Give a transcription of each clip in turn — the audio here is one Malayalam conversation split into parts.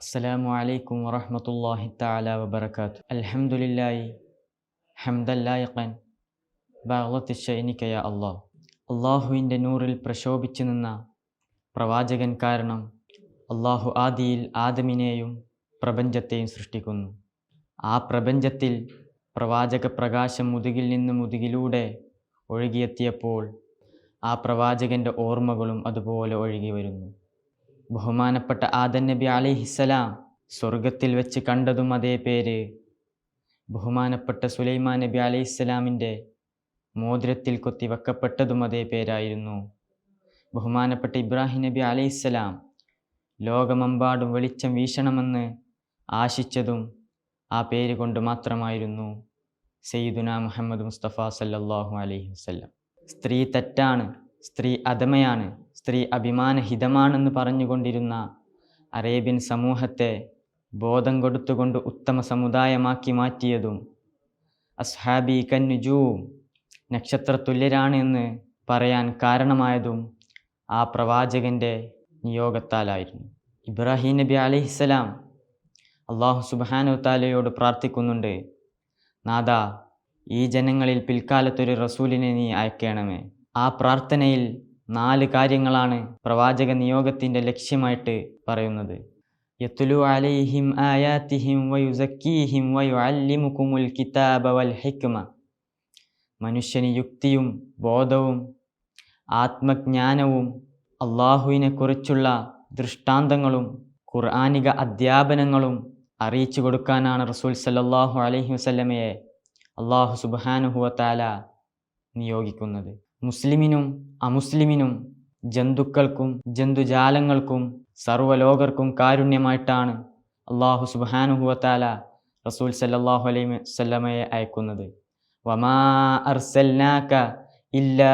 السلام عليكم ورحمة الله تعالى وبركاته الحمد لله حمدا لايقا بغلط الشينك يا الله അള്ളാഹുവിൻ്റെ നൂറിൽ പ്രശോഭിച്ചു നിന്ന പ്രവാചകൻ കാരണം അള്ളാഹു ആദിയിൽ ആദമിനെയും പ്രപഞ്ചത്തെയും സൃഷ്ടിക്കുന്നു ആ പ്രപഞ്ചത്തിൽ പ്രവാചക പ്രകാശം മുതുകിൽ നിന്ന് മുതുകിലൂടെ ഒഴുകിയെത്തിയപ്പോൾ ആ പ്രവാചകൻ്റെ ഓർമ്മകളും അതുപോലെ ഒഴുകി വരുന്നു ബഹുമാനപ്പെട്ട ആദൻ നബി അലിഹിസലാം സ്വർഗത്തിൽ വെച്ച് കണ്ടതും അതേ പേര്. ബഹുമാനപ്പെട്ട സുലൈമാൻ നബി അലിഹിസ്സലാമിന്റെ മോതിരത്തിൽ കൊത്തി വെക്കപ്പെട്ടതും അതേ പേരായിരുന്നു. ബഹുമാനപ്പെട്ട ഇബ്രാഹിം നബി അലൈഹിസ്സലാം ലോകമെമ്പാടും വെളിച്ചം വീശണമെന്ന് ആശിച്ചതും ആ പേര് കൊണ്ട് മാത്രമായിരുന്നു സയ്യിദുന മുഹമ്മദ് മുസ്തഫ സല്ലാഹു അലൈഹി വസല്ലം. സ്ത്രീ തെറ്റാണ് സ്ത്രീ അധമയാണ് സ്ത്രീ അഭിമാനഹിതമാണെന്ന് പറഞ്ഞുകൊണ്ടിരുന്ന അറേബ്യൻ സമൂഹത്തെ ബോധം കൊടുത്തുകൊണ്ട് ഉത്തമ സമുദായമാക്കി മാറ്റിയതും അസ്ഹാബി കന്നുജൂം നക്ഷത്രതുല്യരാണ് എന്ന് പറയാൻ കാരണമായതും ആ പ്രവാചകന്റെ നിയോഗത്താലായിരുന്നു. ഇബ്രാഹിം നബി അലൈഹിസ്സലാം അള്ളാഹു സുബാനു താലയോട് പ്രാർത്ഥിക്കുന്നുണ്ട് നാദ ഈ ജനങ്ങളിൽ പിൽക്കാലത്തൊരു റസൂലിനെ നീ അയക്കണമേ. ആ പ്രാർത്ഥനയിൽ നാല് കാര്യങ്ങളാണ് പ്രവാചക നിയോഗത്തിന്റെ ലക്ഷ്യമായിട്ട് പറയുന്നത്. യത്തുലു അലൈഹിം ആയാത്തിഹിം വയുസക്കീഹിം വയുഅല്ലിമുക്കുമുൽ കിതാബ വൽ ഹിക്മ. മനുഷ്യന് യുക്തിയും ബോധവും ആത്മജ്ഞാനവും അള്ളാഹുവിനെക്കുറിച്ചുള്ള ദൃഷ്ടാന്തങ്ങളും ഖുർആാനിക അധ്യാപനങ്ങളും അറിയിച്ചു കൊടുക്കാനാണ് റസൂൽ സല്ലാഹു അലൈഹി വസ്ലമയെ അള്ളാഹു സുബാനുഹുവത്താല നിയോഗിക്കുന്നത്. മുസ്ലിമിനും അമുസ്ലിമിനും ജന്തുക്കൾക്കും ജന്തുജാലങ്ങൾക്കും സർവലോകർക്കും കാരുണ്യമായിട്ടാണ് അള്ളാഹു സുബാനുഹുവത്താല റസൂൽ സല്ലാഹു അലൈ വസല്ലമയെ അയക്കുന്നത്. വമാ അർസൽനാക ഇല്ലാ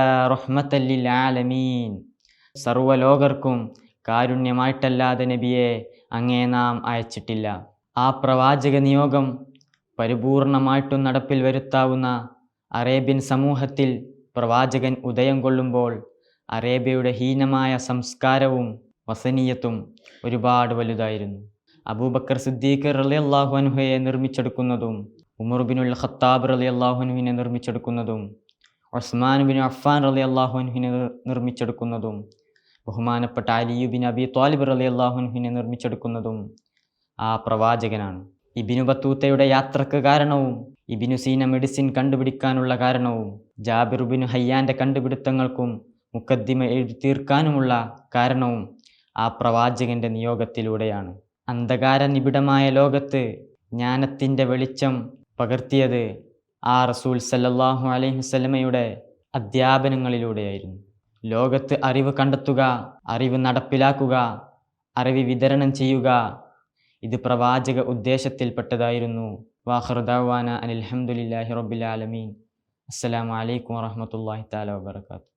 ആലമീൻ. സർവലോകർക്കും കാരുണ്യമായിട്ടല്ലാതെ നബിയെ അങ്ങേ നാം അയച്ചിട്ടില്ല. ആ പ്രവാചക നിയോഗം പരിപൂർണമായിട്ടും നടപ്പിൽ വരുത്താവുന്ന അറേബ്യൻ സമൂഹത്തിൽ പ്രവാചകൻ ഉദയം കൊള്ളുമ്പോൾ അറേബ്യയുടെ ഹീനമായ സംസ്കാരവും വസനീയത്തും ഒരുപാട് വലുതായിരുന്നു. അബൂബക്കർ സിദ്ദീഖ് റലി അള്ളാഹുഅനുഹയെ നിർമ്മിച്ചെടുക്കുന്നതും ഉമർ ബിനുൽ ഖത്താബ് റലി അള്ളാഹുനുഹിനെ നിർമ്മിച്ചെടുക്കുന്നതും ഉസ്മാൻ ബിൻ അഫ്ഫാൻ റലി അള്ളാഹുനുഹിനെ നിർമ്മിച്ചെടുക്കുന്നതും ബഹുമാനപ്പെട്ട അലിയു അലിയുബിൻ അബി ത്വാലിബ് റലി അള്ളാഹുനുഹിനെ നിർമ്മിച്ചെടുക്കുന്നതും ആ പ്രവാചകനാണ്. ഇബിനു ബത്തൂത്തയുടെ യാത്രയ്ക്ക് കാരണവും ഇബിനു സീന മെഡിസിൻ കണ്ടുപിടിക്കാനുള്ള കാരണവും ജാബിറുബിനു ഹയ്യാന്റെ കണ്ടുപിടുത്തങ്ങൾക്കും മുക്കദ്ദിമ എഴുതി തീർക്കാനുമുള്ള കാരണവും ആ പ്രവാചകന്റെ നിയോഗത്തിലൂടെയാണ്. അന്ധകാര നിബിഡമായ ലോകത്ത് ജ്ഞാനത്തിന്റെ വെളിച്ചം പകർത്തിയത് ആ റസൂൽ സല്ലാഹു അലൈഹി വസല്ലമയുടെ അധ്യാപനങ്ങളിലൂടെയായിരുന്നു. ലോകത്ത് അറിവ് കണ്ടെത്തുക അറിവ് നടപ്പിലാക്കുക അറിവ് വിതരണം ചെയ്യുക ഇത് പ്രവാചക ഉദ്ദേശത്തിൽപ്പെട്ടതായിരുന്നു. വാഹൃദാവാന അനിൽഹമുല്ലാഹി റബ്ബിൽ ആലമീൻ. അസ്സലാമു അലൈക്കും വറഹമത്തല്ലാഹി താല വബർക്കാത്തു